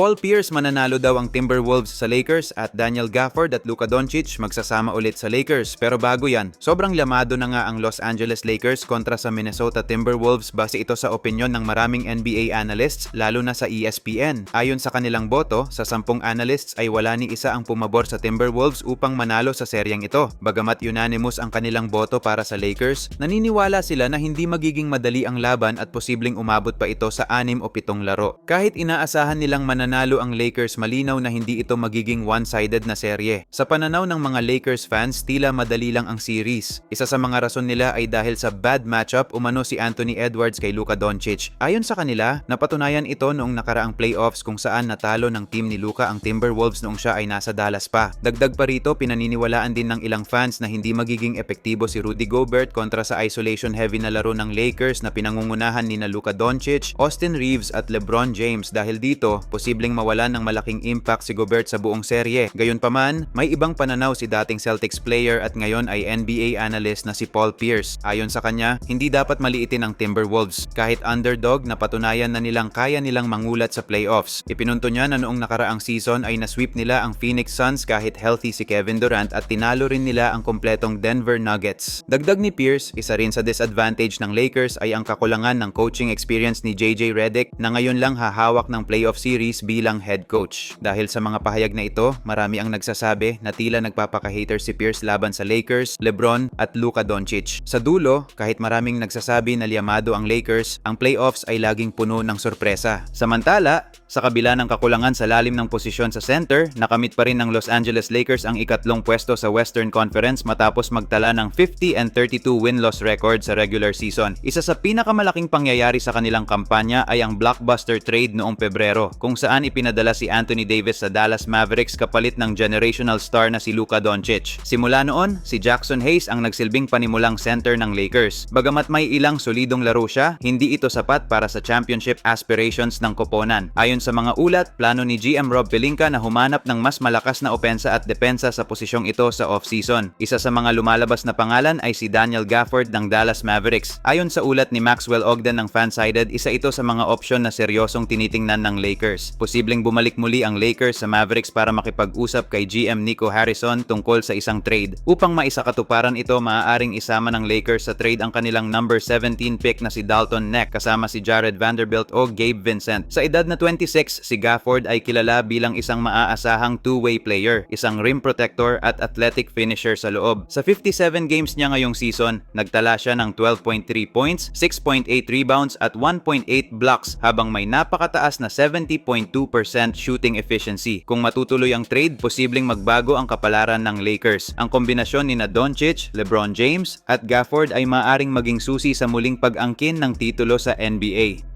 Paul Pierce mananalo daw ang Timberwolves sa Lakers at Daniel Gafford at Luka Doncic magsasama ulit sa Lakers. Pero bago yan, sobrang lamado na nga ang Los Angeles Lakers kontra sa Minnesota Timberwolves base ito sa opinyon ng maraming NBA analysts lalo na sa ESPN. Ayon sa kanilang boto, sa sampung analysts ay wala ni isa ang pumabor sa Timberwolves upang manalo sa seryeng ito. Bagamat unanimous ang kanilang boto para sa Lakers, naniniwala sila na hindi magiging madali ang laban at posibleng umabot pa ito sa anim o pitong laro. Kahit inaasahan nilang mananalo ang Lakers, malinaw na hindi ito magiging one-sided na serye. Sa pananaw ng mga Lakers fans, tila madali lang ang series. Isa sa mga rason nila ay dahil sa bad matchup umano si Anthony Edwards kay Luka Doncic. Ayon sa kanila, napatunayan ito noong nakaraang playoffs kung saan natalo ng team ni Luka ang Timberwolves noong siya ay nasa Dallas pa. Dagdag pa rito, pinaniniwalaan din ng ilang fans na hindi magiging epektibo si Rudy Gobert kontra sa isolation heavy na laro ng Lakers na pinangungunahan ni na Luka Doncic, Austin Reeves at LeBron James dahil dito, posibleng mawalan ng malaking impact si Gobert sa buong serye. Gayunpaman, may ibang pananaw si dating Celtics player at ngayon ay NBA analyst na si Paul Pierce. Ayon sa kanya, hindi dapat maliitin ang Timberwolves. Kahit underdog, napatunayan na nilang kaya nilang mangulat sa playoffs. Ipinunto niya na noong nakaraang season ay nasweep nila ang Phoenix Suns kahit healthy si Kevin Durant at tinalo rin nila ang kompletong Denver Nuggets. Dagdag ni Pierce, isa rin sa disadvantage ng Lakers ay ang kakulangan ng coaching experience ni JJ Redick na ngayon lang hahawak ng playoff series bilang head coach. Dahil sa mga pahayag na ito, marami ang nagsasabi na tila nagpapaka-hater si Pierce laban sa Lakers, LeBron at Luka Doncic. Sa dulo, kahit maraming nagsasabi na liyamado ang Lakers, ang playoffs ay laging puno ng sorpresa. Samantala, sa kabila ng kakulangan sa lalim ng posisyon sa center, nakamit pa rin ng Los Angeles Lakers ang ikatlong pwesto sa Western Conference matapos magtala ng 50 and 32 win-loss record sa regular season. Isa sa pinakamalaking pangyayari sa kanilang kampanya ay ang blockbuster trade noong Pebrero, kung saan ipinadala si Anthony Davis sa Dallas Mavericks kapalit ng generational star na si Luka Doncic. Simula noon, si Jackson Hayes ang nagsilbing panimulang center ng Lakers. Bagamat may ilang solidong laro siya, hindi ito sapat para sa championship aspirations ng koponan. Ayon sa mga ulat, plano ni GM Rob Pelinka na humanap ng mas malakas na opensa at depensa sa posisyong ito sa offseason. Isa sa mga lumalabas na pangalan ay si Daniel Gafford ng Dallas Mavericks. Ayon sa ulat ni Maxwell Ogden ng Fansided, isa ito sa mga opsyon na seryosong tinitingnan ng Lakers. Posibleng bumalik muli ang Lakers sa Mavericks para makipag-usap kay GM Nico Harrison tungkol sa isang trade. Upang maisakatuparan ito, maaaring isama ng Lakers sa trade ang kanilang number 17 pick na si Dalton Neck kasama si Jared Vanderbilt o Gabe Vincent. Sa edad na 26, si Gafford ay kilala bilang isang maaasahang two-way player, isang rim protector at athletic finisher sa loob. Sa 57 games niya ngayong season, nagtala siya ng 12.3 points, 6.8 rebounds at 1.8 blocks habang may napakataas na 70.2% shooting efficiency. Kung matutuloy ang trade, posibleng magbago ang kapalaran ng Lakers. Ang kombinasyon ni na Doncic, LeBron James at Gafford ay maaring maging susi sa muling pag-angkin ng titulo sa NBA.